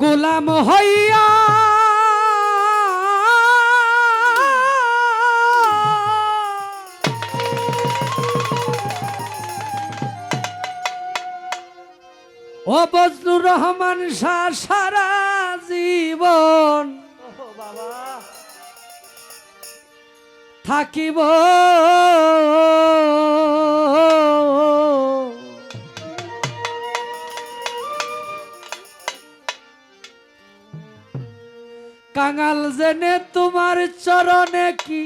গোলাম হইয়া ও বজলুর রহমান শাহ সারা জীবন থাকিব। কাঙাল জেনে তোমার চরণে কি?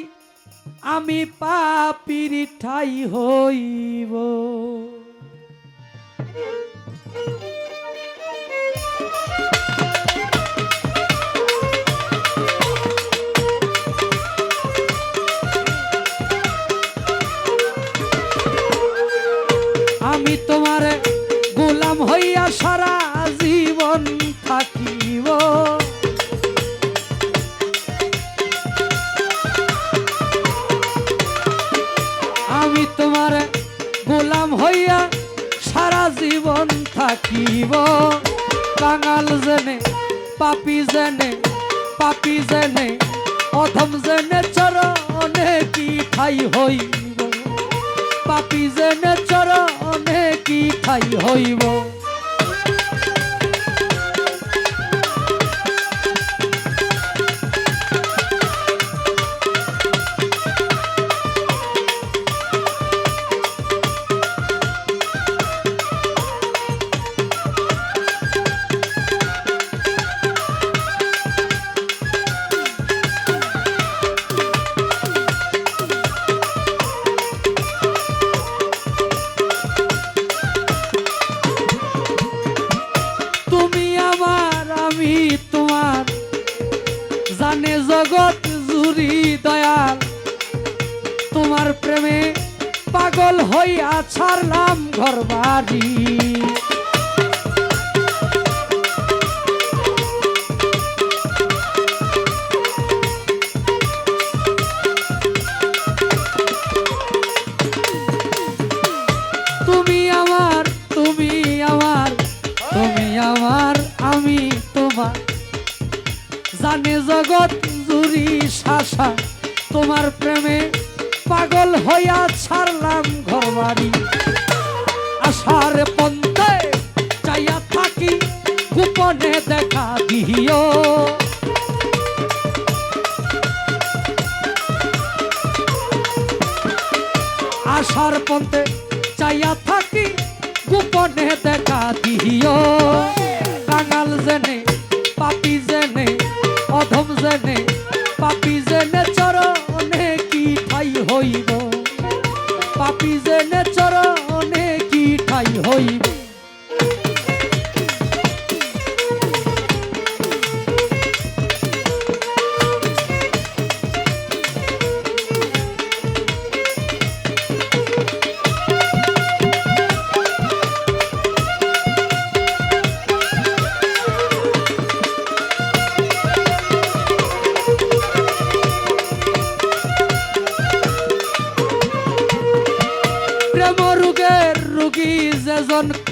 আমি পাপির ঠাই হইব। আমি তোমার গোলাম হইয়া সারা হইয়া সারা জীবন থাকিব। কাঙাল জেনে, পাপি জেনে পাপি জেনে, অধম জেনে চরণে কি ঠাই হইব? পাপি জেনে চরণে কি ঠাই হইব? আমি তোমার। জানে জগৎ জুড়ি দয়াল। তোমার প্রেমে পাগল হইয়া ছাড়লাম ঘর বাড়ি জানে জগৎ জুড়ি শাসা। তোমার প্রেমে পাগল হইয়া ছাড়লাম ঘর বাড়ি আশার পন্থে চাইয়া থাকি গোপনে দেখা দিও আশার পন্থে চাইয়া থাকি গোপনে দেখা দিও কাঙাল জেনে জেনে পাপি জেনে চরণে কি ঠাই হইব? পাপি জেনে চরণে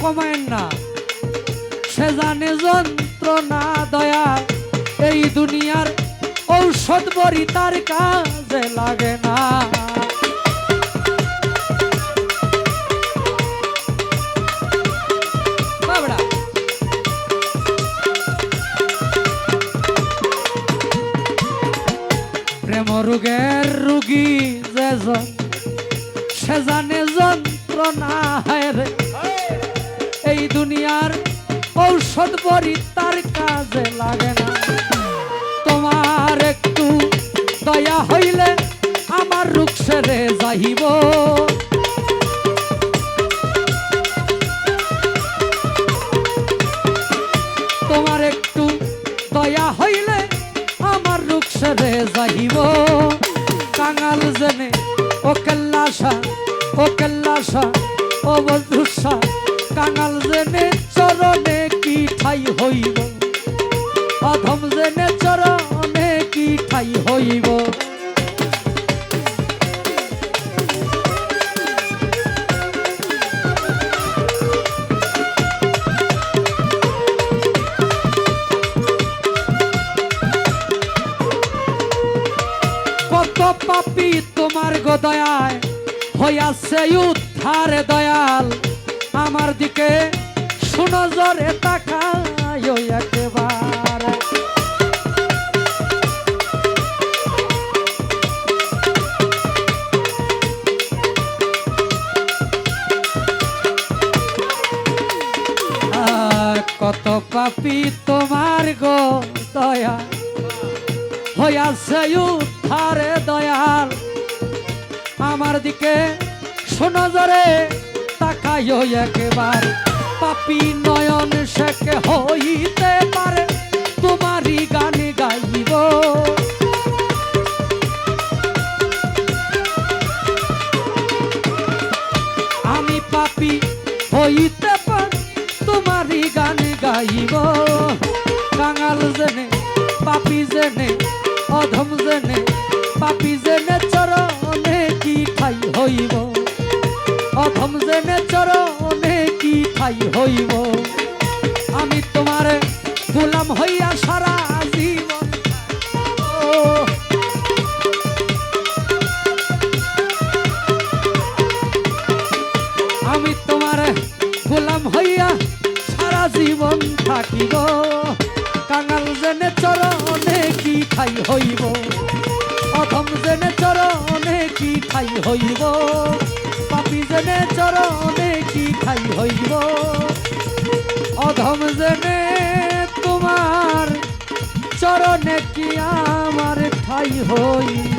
যেজন কমায় না। সে জানে যন্ত্রণা, দয়া, এই দুনিয়ার ঔষধ বড়ি তার কাজে লাগে না। প্রেম রোগের রোগী যেজন সে জানে যন্ত্রণা, হায় রে। এই দুনিয়ার ঔষধ বড়ি তার কাজে লাগে না। তোমার একটু দয়া হইলে আমার রুখ সেরে যাইব। তোমার একটু দয়া হইলে আমার রুখ সেরে যাইব। কাঙাল জেনে ও কেল্লাসা ও কেল্লাসা, ও বন্ধুসা কাঙাল জেনে চরণে কি ঠাই হইব? অধম জেনে চরণে কি ঠাই হইব? পাপি তোমার গো দয়ায় হইয়াছে উদ্ধার দয়াল। আমার দিকে শুনো জরে তাকায় একেবারে। কত পাপি তোমার গো দয়া হইয়াছে উদ্ধারে দয়াল। আমার দিকে শোনো জরে তাকাইও একবার। পাপি নয়ন শেখে হইতে পারে? তোমারই গান গাইব। আমি পাপি হইতে পারি, তোমারই গান গাইব। কাঙাল জেনে অধম জেনে চরণে কি ঠাই হইব? আমি তোমার গোলাম হইয়া সারা জীবন আমি তোমার গোলাম হইয়া সারা জীবন থাকিব। কাঙাল জেনে চরণে কি ঠাই হইব? অধম জেনে চরণে কি ঠাই হইব? জেনে চরণে কি খাই হইব? অধম জেনে তোমার চরণে কি আমার ঠাই হইব?